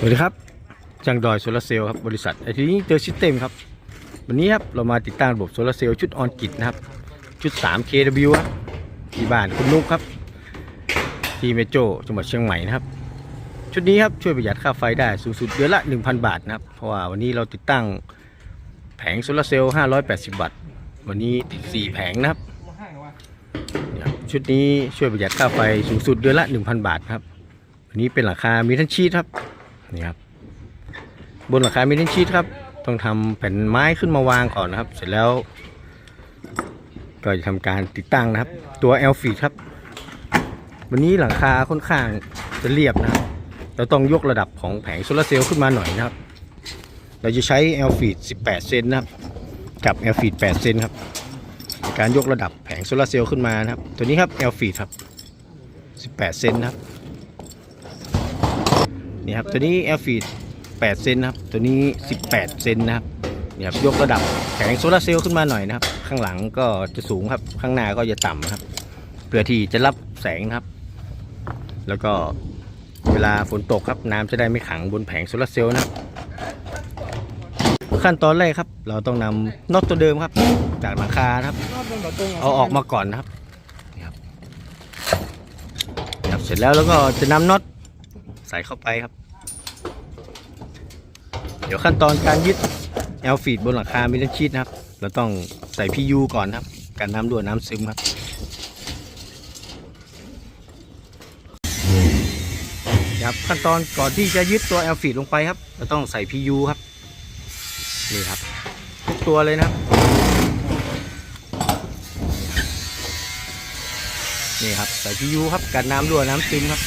สวัสดีครับจังดอยโซลาร์เซลล์ครับบริษัทไอทีนี้เจอซิสเต็มครับ วันนี้ครับเรามาติดตั้งระบบโซลาร์เซลล์ชุดออนกิตนะครับ ชุด 3 kW ครับที่บ้านคุณนุกครับ ที่เมโจจังหวัดเชียงใหม่นะครับ ชุดนี้ครับช่วยประหยัดค่าไฟได้สูงสุดเดือนละ 1,000 บาทนะครับ เพราะว่าวันนี้เราติดตั้งแผงโซลาร์เซลล์580 วัตต์ วันนี้ติด 4 แผงนะครับชุดนี้ช่วยประหยัดค่าไฟสูงสุดเดือนละ 1,000 บาทครับอันนี้เป็นหลังคามีทั้งชีทครับ นี่ครับ บนหลังคามีทั้ชีทครับ ต้องทำแผ่นไม้ขึ้นมาวางก่อนนะครับ เสร็จแล้ว ก็จะทำการติดตั้งนะครับ ตัว l f e e d ครับ วันนี้หลังคาค่อนข้างจะเรียบนะครับเราต้องยกระดับของแผงโซลาร์เซลล์ขึ้นมาหน่อยนะครับ เราจะใช้ l f e e d 18 เซนนะครับ กับ l f e e d 8เซนครับการยกระดับแผงโซลาร์เซลล์ขึ้นมานะครับ ตัวนี้ครับ l f e e d ครับ 18 เซนนะครับ นี่ครับตัวนี้ l f e e d 8เซนนะครับตัวนี้ 18 เซนนะครับนี่ครับยกระดับแผงโซลาร์เซลล์ขึ้นมาหน่อยนะครับ ข้างหลังก็จะสูงครับข้างหน้าก็จะต่ำครับ เพื่อที่จะรับแสงนะครับ แล้วก็เวลาฝนตกครับน้ำจะได้ไม่ขังบนแผงโซลาร์เซลล์นะครับขั้นตอนแรกครับ เราต้องนำน็อตตัวเดิมครับ จากหลังคาครับ เอาออกมาก่อนนะครับนี่ครับนี่ครับ เสร็จแล้วแล้วก็จะนำน็อตใส่เข้าไปครับ เดี๋ยวขั้นตอนการยึดแอลฟีดบนหลังคามิลชีตนะครับ เราต้องใส่ PU ก่อนนะครับการน้ำรั่วน้ำซึมครับครับขั้นตอนก่อนที่จะยึดตัวแอลฟีดลงไปครับ เราต้องใส่ PU ครับนี่ครับทุกตัวเลยนะครับนี่ครับใส่ PU ครับกันน้ำรั่วน้ำซึมครับ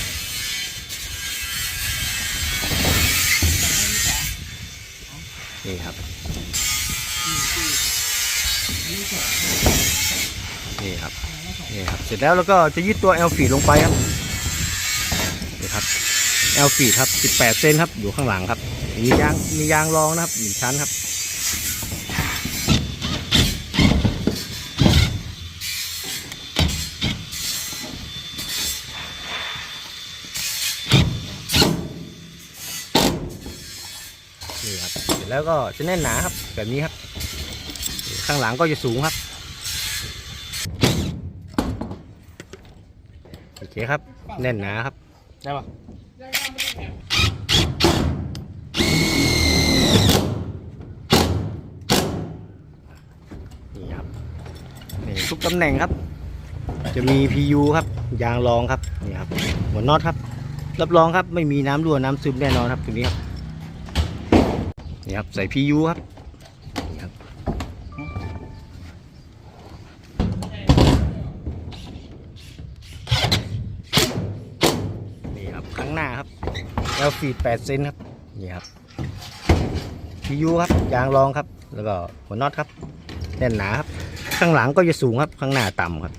นี่ครับ นี่ครับ นี่ครับ เสร็จแล้วแล้วก็จะยึดตัวแอลฟีลงไปครับ นี่ครับแอลฟีครับ 18 เซนครับ อยู่ข้างหลังครับ มียาง มียางรองนะครับหนึ่งชั้นครับ แล้วก็จะแน่นหนาครับ แบบนี้ครับ ข้างหลังก็จะสูงครับ โอเคครับ แน่นหนาครับ ได้ปะนี่ครับนี่ทุกตำแหน่งครับ จะมี PU ครับ ยางรองครับ นี่ครับ หัวน็อตครับ รับรองครับ ไม่มีน้ำรั่วน้ำซึมแน่นอนครับตรงนี้ครับ นี่ครับใส่ PU ครับนี่ครับนี่ครับข้างหน้าครับ L ฟีด8เซนครับนี่ครับ PU ครับยางรองครับ แล้วก็หัวน็อตครับแน่นหนาครับ ข้างหลังก็จะสูงครับข้างหน้าต่ำครับ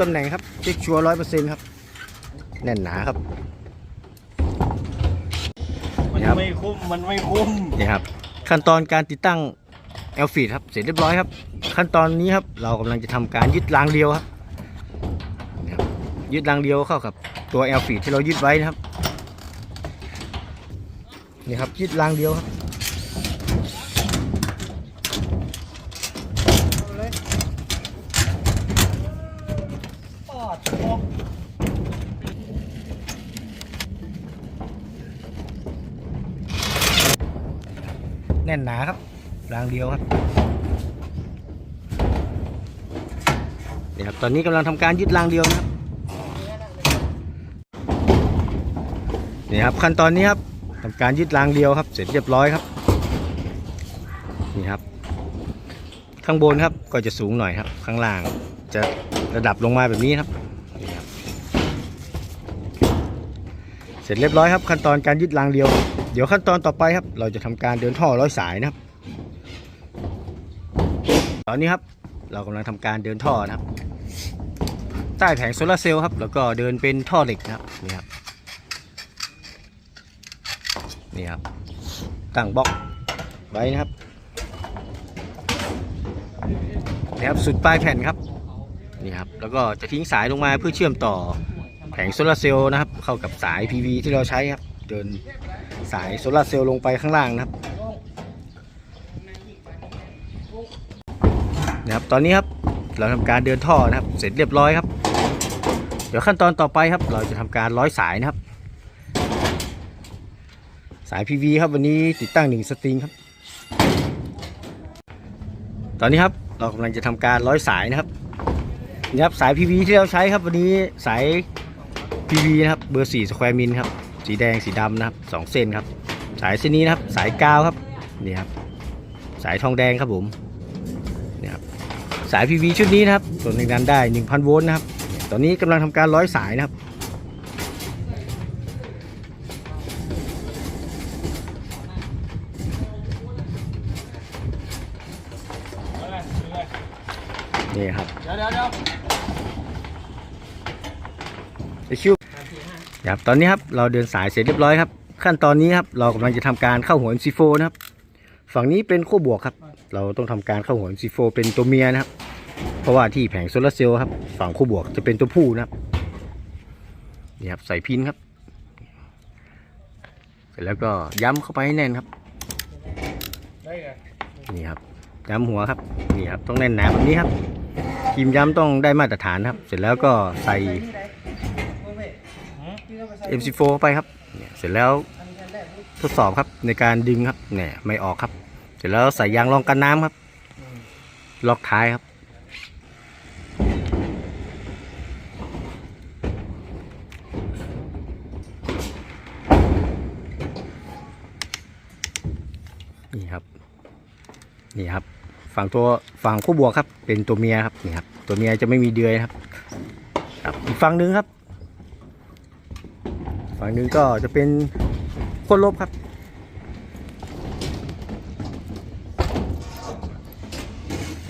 ตำแหน่งครับเช็คชัวร์ร้อยเปอร์เซ็นต์ครับ แน่นหนาครับ มันครับไม่คุ้ม มันไม่คุ้มนี่ครับ ขั้นตอนการติดตั้งแอลฟีดครับ เสร็จเรียบร้อยครับ ขั้นตอนนี้ครับ เรากำลังจะทำการยึดรางเดียวครับนี่ครับ ยึดรางเดียวเข้ากับตัวแอลฟีดที่เรายึดไว้นะครับ นี่ครับยึดรางเดียวครับ ปอดโอ้ แน่นหนาครับรางเดียวครับนี่ครับตอนนี้กำลังทำการยึดรางเดียวนะครับนี่ครับขั้นตอนนี้ครับทำการยึดรางเดียวครับ เสร็จเรียบร้อยครับนี่ครับ ข้างบนครับก็จะสูงหน่อยครับ ข้างล่างจะระดับลงมาแบบนี้ครับนี่ครับเสร็จเรียบร้อยครับ ขั้นตอนการยึดรางเดียว ดี๋ยวขั้นตอนต่อไปครับ เราจะทำการเดินท่อร้อยสายนะครับ ตอนนี้ครับเรากำลังทำการเดินท่อนะครับ ใต้แผงโซลาร์เซลล์ครับ แล้วก็เดินเป็นท่อเหล็กนะครับนี่ครับนี่ครับตั้งบล็อกไว้นะครับนะครับสุดปลายแผ่นครับนี่ครับแล้วก็จะทิ้งสายลงมาเพื่อเชื่อมต่อแผงโซลาร์เซลล์นะครับ เข้ากับสาย PV ที่เราใช้ครับ เดิน สายโซลาร์เซลล์ลงไปข้างล่างนะครับนะครับ ตอนนี้ครับเราทำการเดินท่อนะครับ เสร็จเรียบร้อยครับ เดี๋ยวขั้นตอนต่อไปครับ เราจะทำการร้อยสายนะครับ สาย PV ครับวันนี้ติดตั้งหนึ่งสตริงครับ ตอนนี้ครับเรากำลังจะทำการร้อยสายนะครับนี่ครับสาย PV ที่เราใช้ครับวันนี้สาย PV นะครับเบอร์4สแควร์มิลครับ สีแดงสีดำนะครับสองเส้นครับ สายเส้นนี้นะครับ สายกาวครับนี่ครับ สายทองแดงครับผมนี่ครับสาย PV ชุดนี้นะครับส่วนแรงดันได้ 1,000 โวลต์นะครับ ตอนนี้กำลังทำการร้อยสายนะครับนี่ครับเดี๋ยวเดี๋ยวเดี๋ยวไอคิว ครับตอนนี้ครับเราเดินสายเสร็จเรียบร้อยครับ ขั้นตอนนี้ครับเรากำลังจะทำการเข้าหัว MC4 นะครับ ฝั่งนี้เป็นขั้วบวกครับ เราต้องทำการเข้าหัว MC4 เป็นตัวเมียนะครับ เพราะว่าที่แผงโซลาร์เซลล์ครับ ฝั่งขั้วบวกจะเป็นตัวผู้นะครับนี่ครับใส่พินครับ เสร็จแล้วก็ย้ำเข้าไปให้แน่นครับนี่ครับย้ำหัวครับนี่ครับต้องแน่นหนาแบบนี้ครับทีมย้ำต้องได้มาตรฐานครับ เสร็จแล้วก็ใส่ MC4 เข้าไปครับเนี่ยเสร็จแล้วทดสอบครับในการดึงครับเนี่ยไม่ออกครับ เสร็จแล้วใส่ยางรองกันน้ำครับ ล็อกท้ายครับ นี่ครับ นี่ครับ ฝั่งตัวฝั่งคู่บวกครับ เป็นตัวเมียครับนี่ครับ ตัวเมียจะไม่มีเดือยครับ ครับอีกฝั่งหนึ่งครับ ฝั่งนึงก็จะเป็นคนลบครับ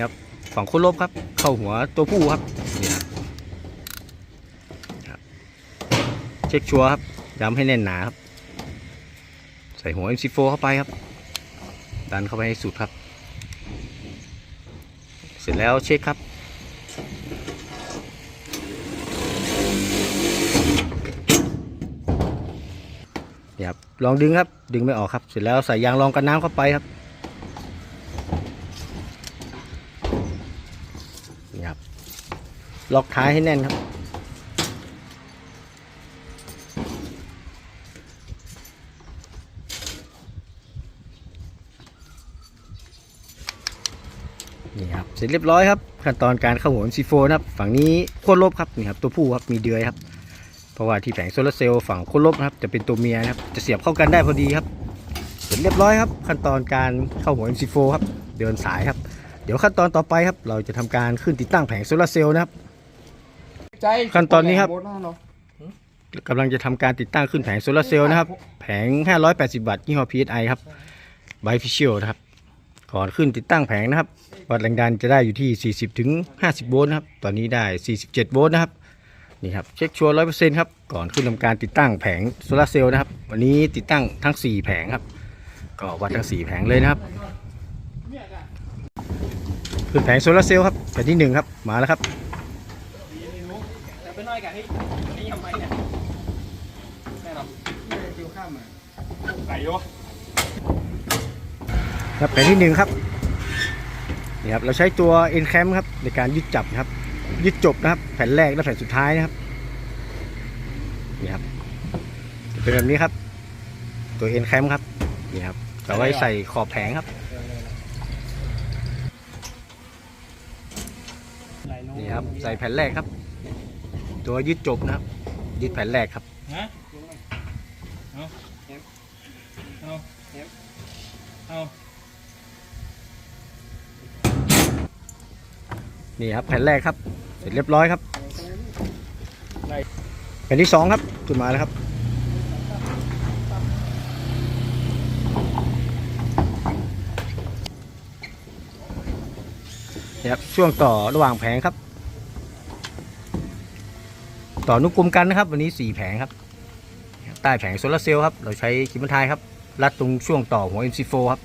ครับฝั่งคนลบครับ เข้าหัวตัวผู้ครับนี่ครับเช็คชัวร์ครับย้ำให้แน่นหนาครับ ใส่หัว MC4 เข้าไปครับ ดันเข้าไปให้สุดครับ เสร็จแล้วเช็คครับ นี่ครับลองดึงครับดึงไม่ออกครับ เสร็จแล้วใส่ยางรองกันน้ำเข้าไปครับนี่ครับล็อกท้ายให้แน่นครับ นี่ครับเสร็จเรียบร้อยครับ ขั้นตอนการเข้าหัว MC4 นะครับ ฝั่งนี้โคนลบครับนี่ครับตัวผู้ครับมีเดือยครับ เพราะว่าที่แผงโซลาร์เซลล์ฝั่งโคนลบนะครับ จะเป็นตัวเมียนะครับ จะเสียบเข้ากันได้พอดีครับเสร็จเรียบร้อยครับ ขั้นตอนการเข้าหัว MC4 ครับ เดินสายครับ เดี๋ยวขั้นตอนต่อไปครับ เราจะทำการขึ้นติดตั้งแผงโซลาร์เซลล์นะครับใจขั้นตอนนี้ครับโเนาะกำลังจะทำการติดตั้งขึ้นแผงโซลาร์เซลล์นะครับ แผง 580 วัตต์ยี่ห้อ PSI ครับ Bifacial นะครับ ก่อนขึ้นติดตั้งแผงนะครับ วัดแรงดันจะได้อยู่ที่ 40ถึง50 โวลต์นะครับ ตอนนี้ได้ 47 โวลต์นะครับ นี่ครับเช็คชัวร์100%ครับก่อนขึ้นทำการติดตั้งแผงโซลาเซลล์นะครับ วันนี้ติดตั้งทั้ง4แผงครับ ก็วัดทั้ง4แผงเลยนะครับขึ้นแผงโซลาเซลล์ครับแผงที่1ครับมาแล้วครับครับแผ่นที่หนึ่งครับนี่ครับเราใช้ตัว e n c a m ครับในการยึดจับครับ ยึดจบนะครับ แผ่นแรกและแผ่นสุดท้ายนะครับนี่ครับจะเป็นแบบนี้ครับ ตัว e n c a m ครับนี่ครับเราไว้ใส่ขอบแผงครับนี่ครับ ใส่แผ่นแรกครับ ตัวยึดจบนะครับ ยึดแผ่นแรกครับเอาเอาเอา นี่ครับแผ่นแรกครับ เสร็จเรียบร้อยครับแผ่นที่สองครับขึ้นมาแล้วครับนี่ครับช่วงต่อระหว่างแผงครับ ต่อนุกรมกันนะครับ วันนี้สี่แผงครับ ใต้แผงโซลาร์เซลล์ครับ เราใช้คิมบันทายครับรัดตรงช่วงต่อหัว MC4 ครับ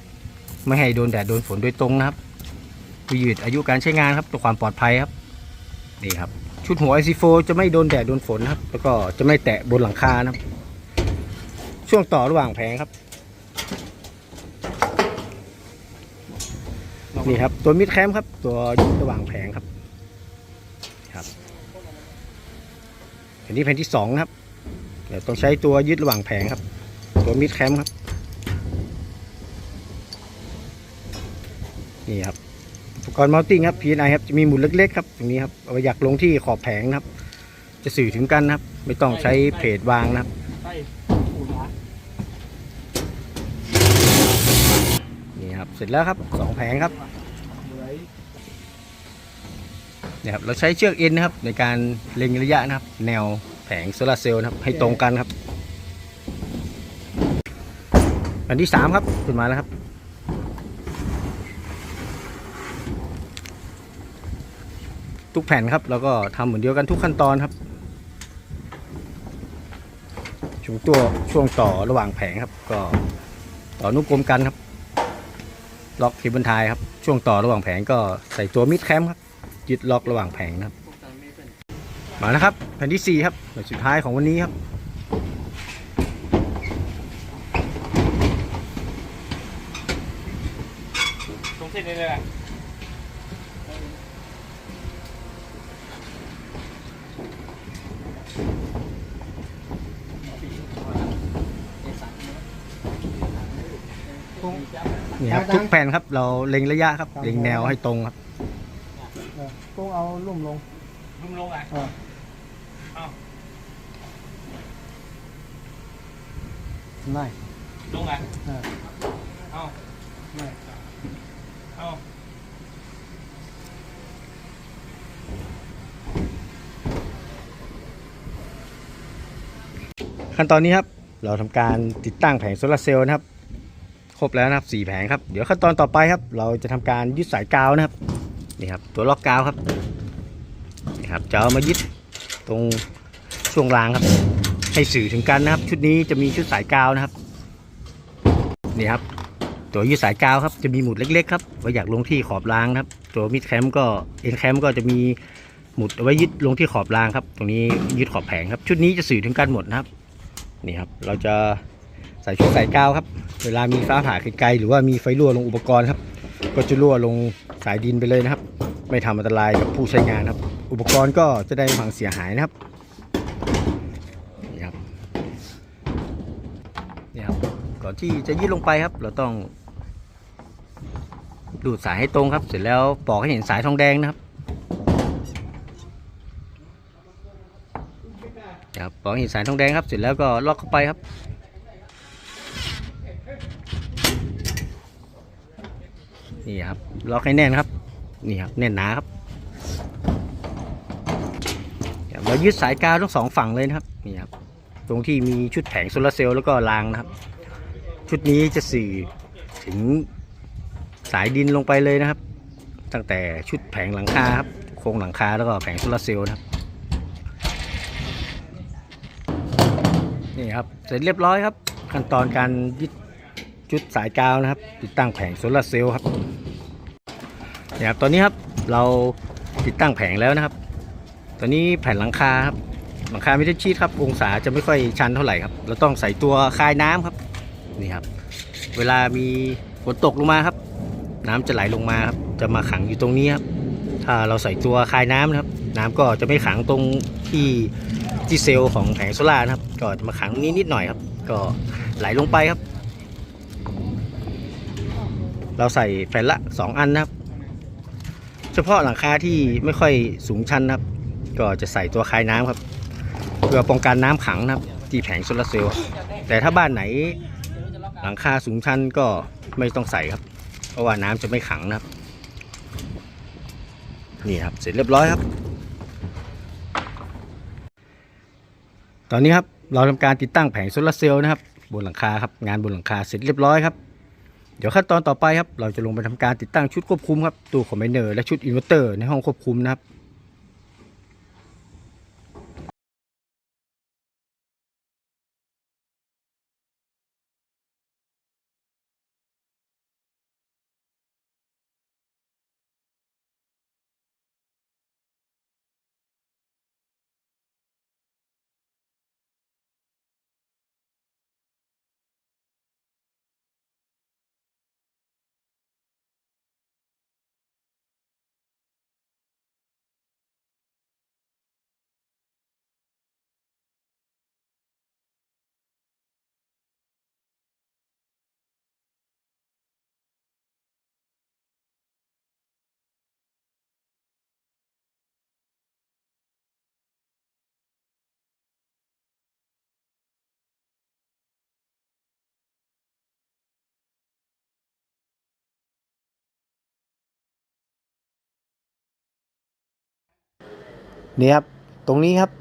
ไม่ให้โดนแดดโดนฝนโดยตรงนะครับ ยืดอายุการใช้งานครับตัวความปลอดภัยครับนี่ครับ ชุดหัว IC4 จะไม่โดนแดดโดนฝนครับ แล้วก็จะไม่แตะบนหลังคานะครับ ช่วงต่อระหว่างแผงครับนี่ครับ ตัวมิดแคมครับ ตัวยึดระหว่างแผงครับครับอันนี้แผ่นที่สองครับเดี๋ยวต้องใช้ตัวยึดระหว่างแผงครับ ตัวมิดแคมครับนี่ครับ กรณ์มัลติ้งครับ P&I ครับจะมีหมุดเล็กๆครับตรงนี้ครับเอาไว้อยากลงที่ขอบแผงนะครับ จะสื่อถึงกันนะครับ ไม่ต้องใช้เพจวางนะครับนี่ครับเสร็จแล้วครับสองแผงครับเนี่ยครับเราใช้เชือกเอ็นนะครับ ในการเล็งระยะนะครับ แนวแผงโซลาร์เซลล์นะครับ ให้ตรงกันครับ อันที่สามครับขึ้นมาแล้วครับ ทุกแผ่นครับเราก็ทำเหมือนเดียวกันทุกขั้นตอนครับช่วงตัวช่วงต่อระหว่างแผงครับ ก็ต่อนุกลมกันครับ ล็อกเคเบิลไทยครับ ช่วงต่อระหว่างแผงก็ใส่ตัวมิดแคมครับยึดล็อกระหว่างแผงนะครับพวกตังไม่เป็นมาแล้วครับแผ่นที่ 4 ครับแผ่นสุดท้ายของวันนี้ครับตรงเส้นนี้เลยแหละ นี่ครับทุกแผ่นครับ เราเล็งระยะครับ เล็งแนวให้ตรงครับต้องเอาลุ่มลง ลุ่มลงอะเออเอ้าไม่ลงอะเออเอ้าไม่เอ้าขั้นตอนนี้ครับ เราทำการติดตั้งแผงโซลาร์เซลล์นะครับค รบแล้วนะครับสี่แผงครับเดี๋ยวขั้นตอนต่อไปครับ เราจะทำการยึดสายกาวนะครับนี่ครับตัวล็อกกาวครับนี่ครับจะเอามายึดตรงช่วงรางครับ ให้สื่อถึงกันนะครับ ชุดนี้จะมีชุดสายกาวนะครับนี่ครับตัวยึดสายกาวครับจะมีหมุดเล็กๆครับไว้อยากลงที่ขอบรางครับ ตัวมิดแคมก็เอ็นแคมก็จะมีหมุดไว้ยึดลงที่ขอบรางครับ ตรงนี้ยึดขอบแผงครับ ชุดนี้จะสื่อถึงกันหมดนะครับนี่ครับ เราจะใส่ชุดสายกาวครับ เวลามีฟ้าผ่าไกลๆหรือว่ามีไฟรั่วลงอุปกรณ์ครับ ก็จะรั่วลงสายดินไปเลยนะครับ ไม่ทำอันตรายกับผู้ใช้งานครับ อุปกรณ์ก็จะได้ไม่พังเสียหายนะครับนี่ครับนี่ครับก่อนที่จะยืดลงไปครับ เราต้อง ดูดสายให้ตรงครับ เสร็จแล้วปอกให้เห็นสายทองแดงนะครับครับปอกให้เห็นสายทองแดงครับเสร็จแล้วก็ล็อกเข้าไปครับ นี่ครับล็อกให้แน่นครับ นี่ครับแน่นหนาครับเดี๋ยวเรายึดสายกาวทั้งสองฝั่งเลยนะครับนี่ครับ ตรงที่มีชุดแผงโซลาร์เซลล์แล้วก็รางนะครับ ชุดนี้จะสื่อถึงสายดินลงไปเลยนะครับ ตั้งแต่ชุดแผงหลังคาครับโครงหลังคาแล้วก็แผงโซลาร์เซลล์นะครับนี่ครับเสร็จเรียบร้อยครับ ขั้นตอนการยึด ชุดสายกาวนะครับ ติดตั้งแผงโซลาร์เซลล์ครับนี่ครับตอนนี้ครับเราติดตั้งแผงแล้วนะครับ ตอนนี้แผ่นหลังคาครับหลังคาไม่ได้ชีทครับ องศาจะไม่ค่อยชันเท่าไหร่ครับเราต้องใส่ตัวคายน้ำครับนี่ครับ เวลามีฝนตกลงมาครับ น้ำจะไหลลงมาครับจะมาขังอยู่ตรงนี้ครับถ้าเราใส่ตัวคายน้ำนะครับ น้ำก็จะไม่ขังตรงที่ที่เซลล์ของแผงโซล่าร์นะครับ ก็จะมาขังตรงนี้นิดหน่อยครับ ก็ไหลลงไปครับ เราใส่แผ่นละ 2 อันนะครับ เฉพาะหลังคาที่ไม่ค่อยสูงชันนะครับ ก็จะใส่ตัวคายน้ำครับ เพื่อป้องกันน้ำขังนะครับ ที่แผงโซลาร์เซลล์แต่ถ้าบ้านไหนหลังคาสูงชันก็ไม่ต้องใส่ครับ เพราะว่าน้ำจะไม่ขังนะครับ นี่ครับเสร็จเรียบร้อยครับ ตอนนี้ครับเราทำการติดตั้งแผงโซลาร์เซลล์นะครับ บนหลังคาครับงานบนหลังคาเสร็จเรียบร้อยครับ เดี๋ยวขั้นตอนต่อไปครับ เราจะลงไปทำการติดตั้งชุดควบคุมครับ ตัวคอมไบเนอร์และชุดอินเวอร์เตอร์ในห้องควบคุมนะครับ นี่ครับ ตรงนี้ครับ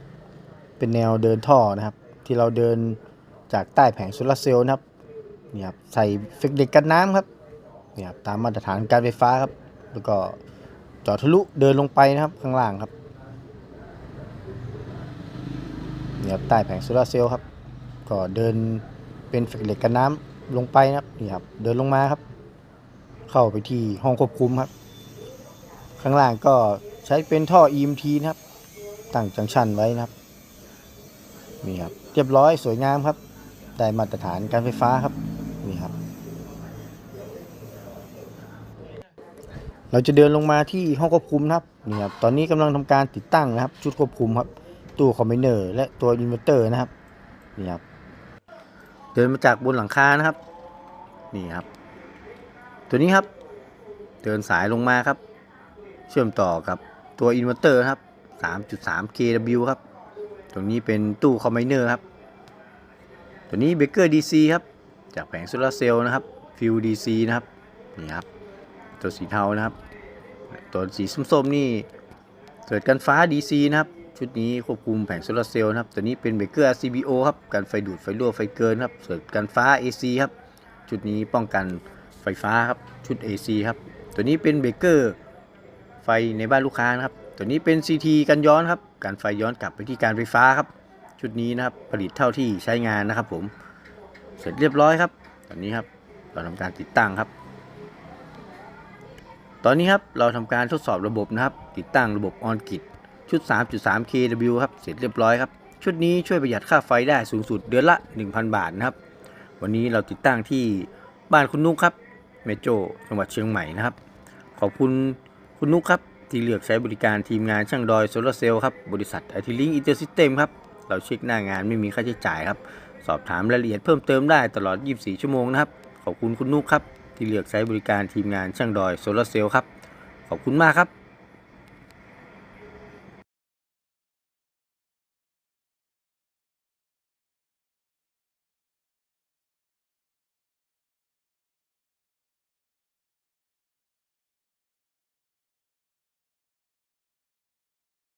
เป็นแนวเดินท่อนะครับ ที่เราเดินจากใต้แผงโซลาเซลล์นะครับ นี่ครับ ใส่เฟกเหล็กกันน้ำครับ นี่ครับ ตามมาตรฐานการไฟฟ้าครับ แล้วก็จาะทะลุเดินลงไปนะครับข้างล่างครับ นี่ครับ ใต้แผงโซลาเซลล์ครับ ก็เดินเป็นเฟกเหล็กกันน้ำลงไปนะครับ นี่ครับ เดินลงมาครับ เข้าไปที่ห้องควบคุมครับ ข้างล่างก็ใช้เป็นท่อ EMT นะครับ ตั้งจังชันไว้นะครับนี่ครับเรียบร้อยสวยงามครับ ได้มาตรฐานการไฟฟ้าครับนี่ครับ เราจะเดินลงมาที่ห้องควบคุมนะครับนี่ครับตอนนี้กำลังทำการติดตั้งนะครับ ชุดควบคุมครับตู้คอมบิเนอร์และตัวอินเวอร์เตอร์นะครับนี่ครับเดินมาจากบนหลังคานะครับนี่ครับ ตัวนี้ครับ เดินสายลงมาครับ เชื่อมต่อกับตัวอินเวอร์เตอร์ครับ 3.3 kW ครับ ตรงนี้เป็นตู้คอมไบเนอร์ครับ ตัวนี้เบเกอร์ DC ครับ จากแผงโซลาร์เซลล์นะครับ ฟิว DC นะครับ นี่ครับ ตัวสีเทานะครับ ตัวสีส้มๆนี่เกิดการฟ้า DC นะครับ ชุดนี้ควบคุมแผงโซลาร์เซลล์นะครับ ตัวนี้เป็นเบเกอร์ RCBO ครับการไฟดูดไฟรั่วไฟเกินครับเกิดการฟ้า AC ครับ ชุดนี้ป้องกันไฟฟ้าครับ ชุด AC ครับ ตัวนี้เป็นเบเกอร์ไฟในบ้านลูกค้านะครับ ตัวนี้เป็น CT กันย้อนครับ การไฟย้อนกลับไปที่การไฟฟ้าครับ ชุดนี้นะครับผลิตเท่าที่ใช้งานนะครับ ผม เสร็จเรียบร้อยครับ ตอนนี้ครับเราทำการติดตั้งครับ ตอนนี้ครับเราทำการทดสอบระบบนะครับ ติดตั้งระบบออนกิดชุด 3.3 kW ครับ เสร็จเรียบร้อยครับ ชุดนี้ช่วยประหยัดค่าไฟได้สูงสุดเดือนละ 1,000 บาทนะครับ วันนี้เราติดตั้งที่บ้านคุณนุ๊กครับเมโจจังหวัดเชียงใหม่นะครับ ขอบคุณคุณนุ๊กครับ ที่เลือกใช้บริการทีมงานช่างดอยโซลาร์เซลล์ครับ บริษัทไอทีลิงอินเตอร์ซิสเต็มครับ เราเช็คหน้างานไม่มีค่าใช้จ่ายครับ สอบถามรายละเอียดเพิ่มเติมได้ตลอด 24 ชั่วโมงนะครับ ขอบคุณคุณนุ๊กครับ ที่เลือกใช้บริการทีมงานช่างดอยโซลาร์เซลล์ครับ ขอบคุณมากครับ